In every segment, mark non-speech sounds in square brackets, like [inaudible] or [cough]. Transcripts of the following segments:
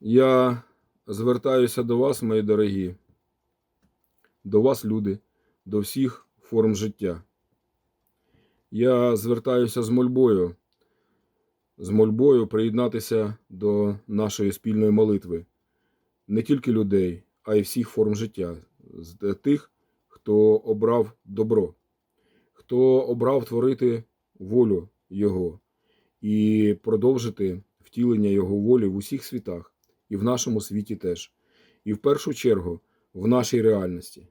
Я звертаюся до вас, мої дорогі, до вас, люди, до всіх форм життя. Я звертаюся з мольбою, з мольбою приєднатися до нашої спільної молитви. Не тільки людей, а й всіх форм життя, з тих, хто обрав добро, хто обрав творити волю Його і продовжити втілення Його волі в усіх світах, і в нашому світі теж, і в першу чергу в нашій реальності.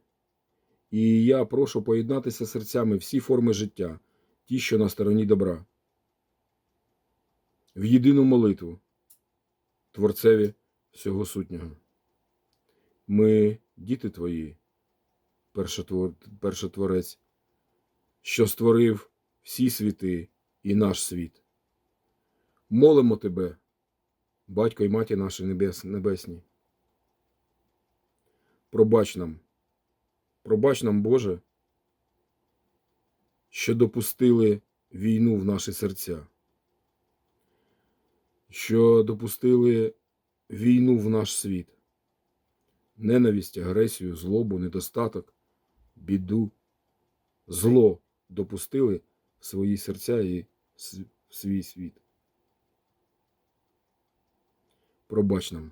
І я прошу поєднатися серцями всі форми життя, ті, що на стороні добра, в єдину молитву Творцеві всього сутнього. Ми, діти твої, першотвор... першотворець, що створив всі світи і наш світ. Молимо тебе, батько і маті наші небес... небесні. Пробач нам, пробач нам, Боже, що допустили війну в наші серця, що допустили війну в наш світ, ненависть, агресію, злобу, недостаток, біду, зло допустили в свої серця і в свій світ. Пробач нам.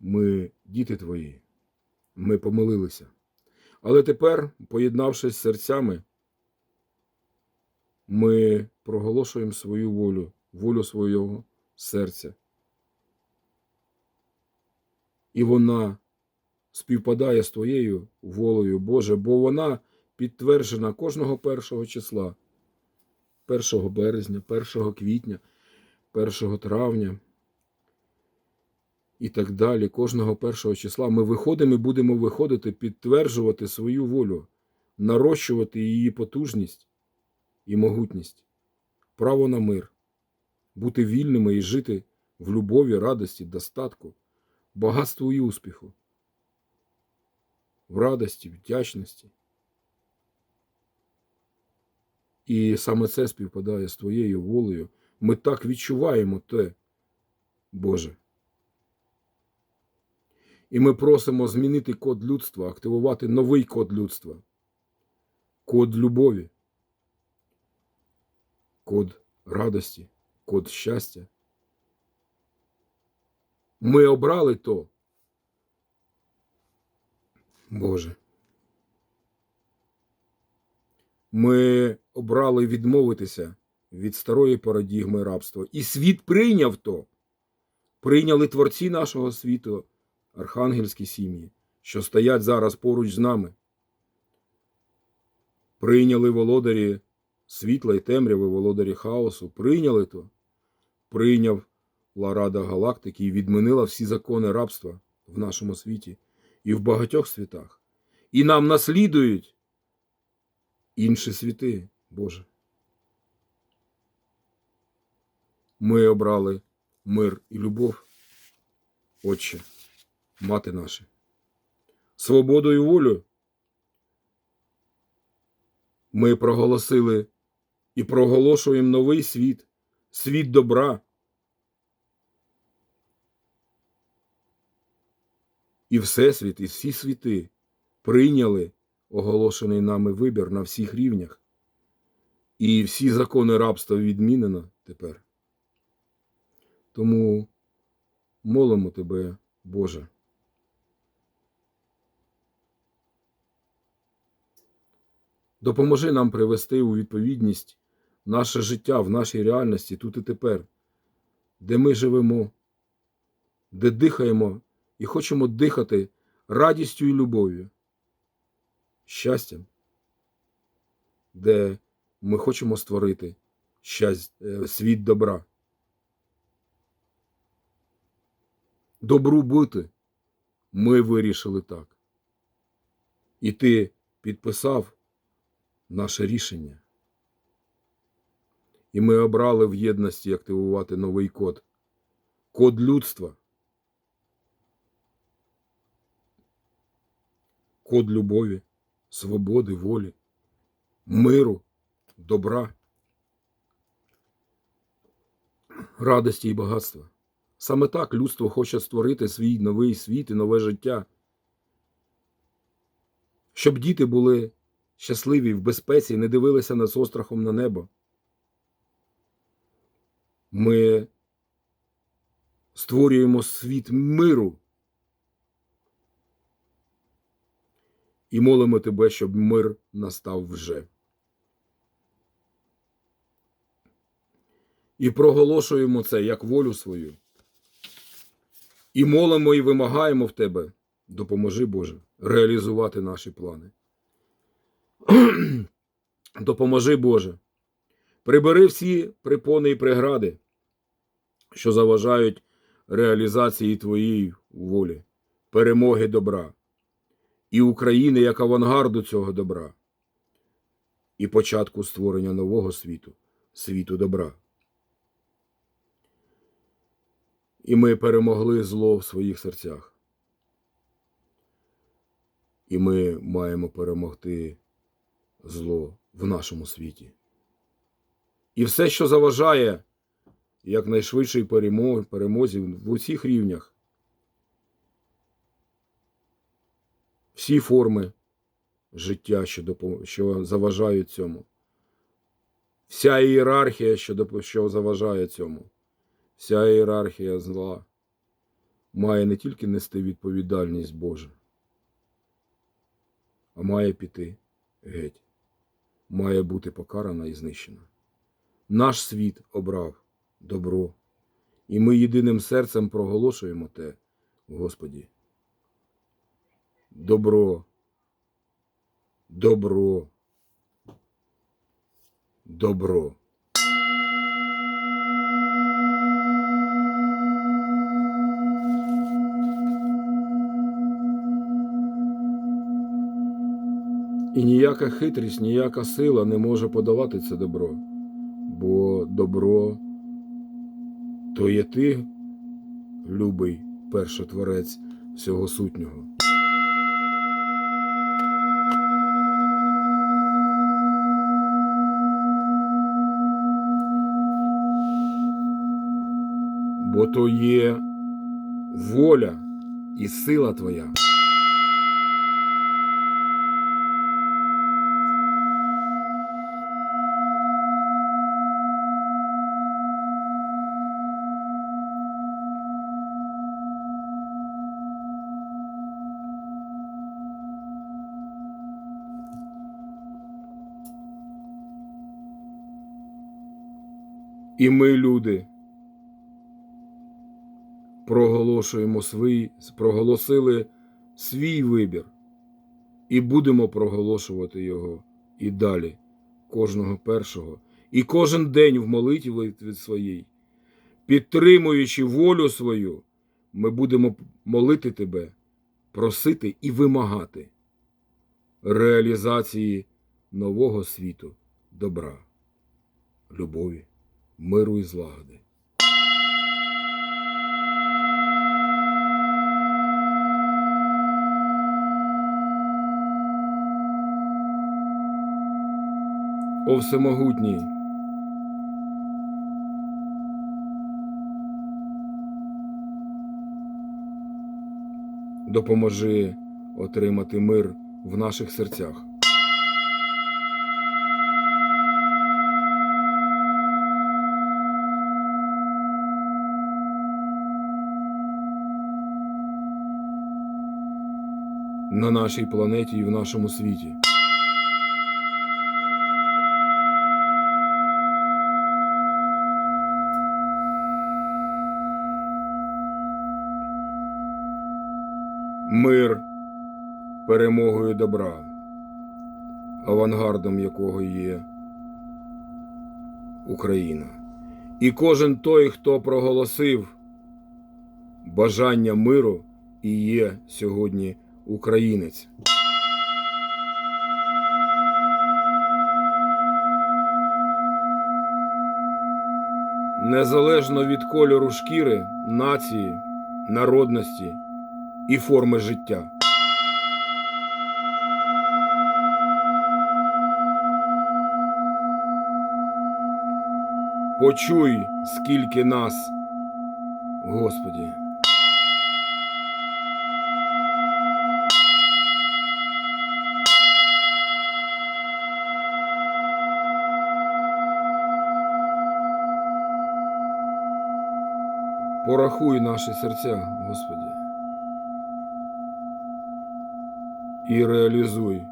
Ми діти твої, ми помилилися. Але тепер, поєднавшись серцями, ми проголошуємо свою волю, волю свого серця. І вона співпадає з твоєю волею, Боже, бо вона підтверджена кожного першого числа, 1 березня, 1 квітня, 1 травня і так далі. Кожного першого числа ми виходимо і будемо виходити, підтверджувати свою волю, нарощувати її потужність і могутність, право на мир, бути вільними і жити в любові, радості, достатку, багатству і успіху, в радості, вдячності. І саме це співпадає з твоєю волею. Ми так відчуваємо те, Боже. І ми просимо змінити код людства, активувати новий код людства, код любові, код радості, код щастя. Ми обрали то, Боже. Ми обрали відмовитися від старої парадігми рабства. І світ прийняв то. Прийняли творці нашого світу, архангельські сім'ї, що стоять зараз поруч з нами. Прийняли володарі світла і темряви, володарі хаосу. Прийняли то. Прийняв Рада Галактики і відмінила всі закони рабства в нашому світі і в багатьох світах. І нам наслідують інші світи, Боже. Ми обрали мир і любов, Отче, мати наша, свободу і волю. Ми проголосили і проголошуємо новий світ, світ добра. І Всесвіт, і всі світи прийняли оголошений нами вибір на всіх рівнях. І всі закони рабства відмінено тепер. Тому молимо тебе, Боже. Допоможи нам привести у відповідність наше життя в нашій реальності тут і тепер, де ми живемо, де дихаємо і хочемо дихати радістю і любов'ю, щастям, де ми хочемо створити щасть, світ добра. Добру бути ми вирішили так. І ти підписав наше рішення. І ми обрали в єдності активувати новий код. Код людства. Код любові, свободи, волі, миру, добра, радості і багатства. Саме так людство хоче створити свій новий світ і нове життя. Щоб діти були щасливі в безпеці не дивилися нас острахом на небо. Ми створюємо світ миру і молимо тебе, щоб мир настав вже. І проголошуємо це як волю свою. І молимо і вимагаємо в тебе, допоможи Боже, реалізувати наші плани. [clears throat] Допоможи Боже. Прибери всі припони і прегради, що заважають реалізації Твоєї волі, перемоги добра, і України як авангарду цього добра, і початку створення нового світу, світу добра. І ми перемогли зло в своїх серцях. І ми маємо перемогти зло в нашому світі. І все, що заважає якнайшвидшій перемозі в усіх рівнях, всі форми життя, що, заважають цьому, вся ієрархія, що заважає цьому, вся ієрархія зла має не тільки нести відповідальність Божа, а має піти геть, має бути покарана і знищена. Наш світ обрав добро, і ми єдиним серцем проголошуємо те, Господі. Добро, добро, добро. І ніяка хитрість, ніяка сила не може подавати це добро, бо добро то є ти, любий першотворець всього сутнього. Бо то є воля і сила твоя. І ми, люди, проголошуємо свій, проголосили свій вибір і будемо проголошувати його і далі, кожного першого, і кожен день в молитві від своїй, підтримуючи волю свою, ми будемо молити тебе, просити і вимагати реалізації нового світу, добра, любові миру і злагоди. О всемогутній, допоможи отримати мир в наших серцях. На нашій планеті і в нашому світі. Мир перемогою добра, авангардом якого є Україна. І кожен той, хто проголосив бажання миру, і є сьогодні українець. Незалежно від кольору шкіри, нації, народності і форми життя. Почуй, скільки нас Господі. Порахуй наші серця, Господи. І реалізуй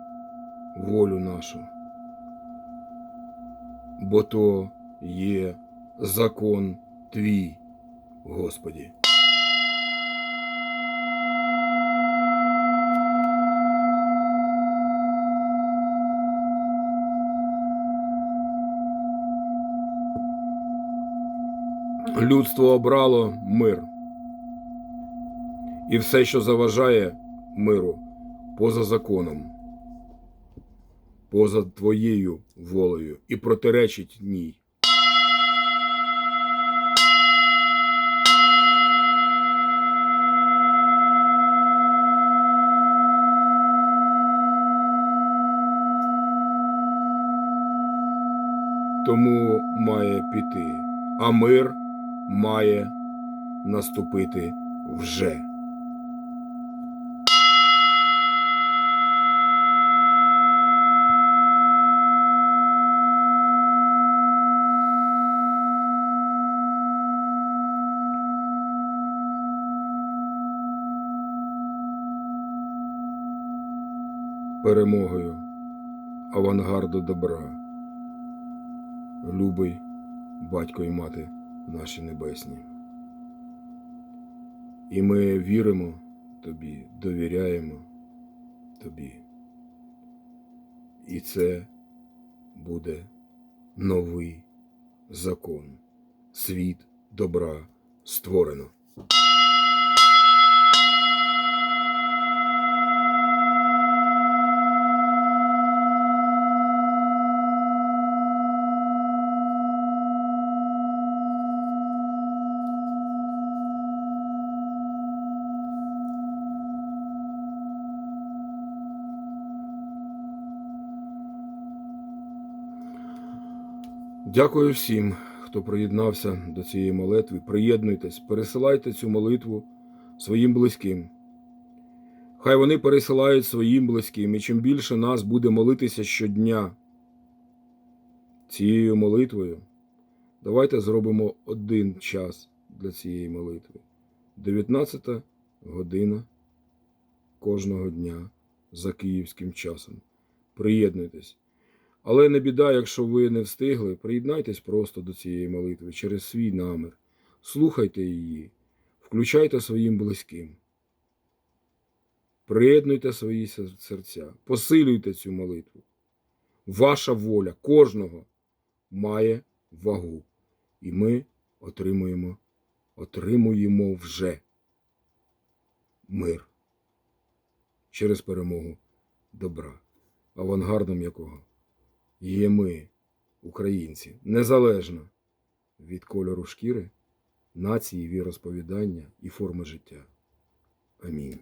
волю нашу. Бо то є закон твій, Господі. Людство обрало мир. І все, що заважає миру, поза законом, поза твоєю волею і протиречить ній. Тому має піти, а мир має наступити вже. Перемогою авангарду добра. Любий батько і мати наші небесні. І ми віримо тобі, довіряємо тобі. І це буде новий закон. Світ добра створено. Дякую всім, хто приєднався до цієї молитви. Приєднуйтесь, пересилайте цю молитву своїм близьким. Хай вони пересилають своїм близьким, і чим більше нас буде молитися щодня цією молитвою, давайте зробимо один час для цієї молитви. 19 година кожного дня за київським часом. Приєднуйтесь. Але не біда, якщо ви не встигли, приєднайтесь просто до цієї молитви через свій намір. Слухайте її, включайте своїм близьким. Приєднуйте свої серця, посилюйте цю молитву. Ваша воля кожного має вагу. І ми отримуємо, отримуємо вже мир через перемогу добра, авангардом якого є ми, українці, незалежно від кольору шкіри, нації, віросповідання і форми життя. Амінь.